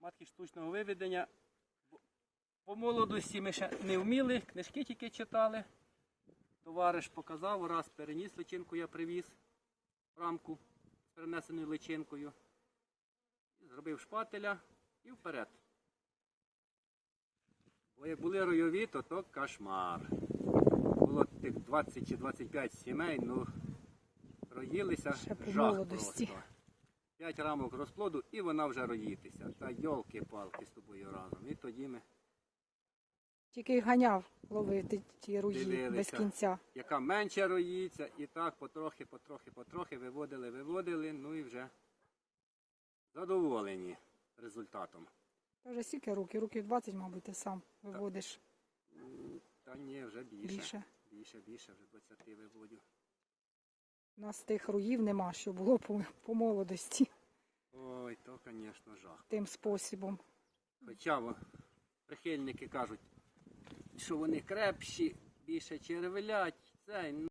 матки штучного виведення. По молодості ми ще не вміли, книжки тільки читали. Товариш показав, раз переніс личинку, я привіз в рамку з перенесеною личинкою. Зробив шпателя і вперед. Бо як були ройові, то то кошмар. Було тих 20 чи 25 сімей, ну роїлися жах просто. П'ять рамок розплоду і вона вже роїтися. Та йолки-палки з тобою разом. І тоді ми, Тільки й ганяв ловити ті руї без кінця. яка менше роїться, і так потрохи, потрохи, потрохи виводили, виводили, ну і вже задоволені результатом. Та вже скільки років? Років 20, мабуть, ти сам виводиш Та ні, вже більше. більше. Більше, більше, вже 20 виводю. У нас тих руїв нема, що було по, по молодості Ой, то, звісно, жах. тим способом. Хоча прихильники кажуть, що вони крепші, більше червелять. Це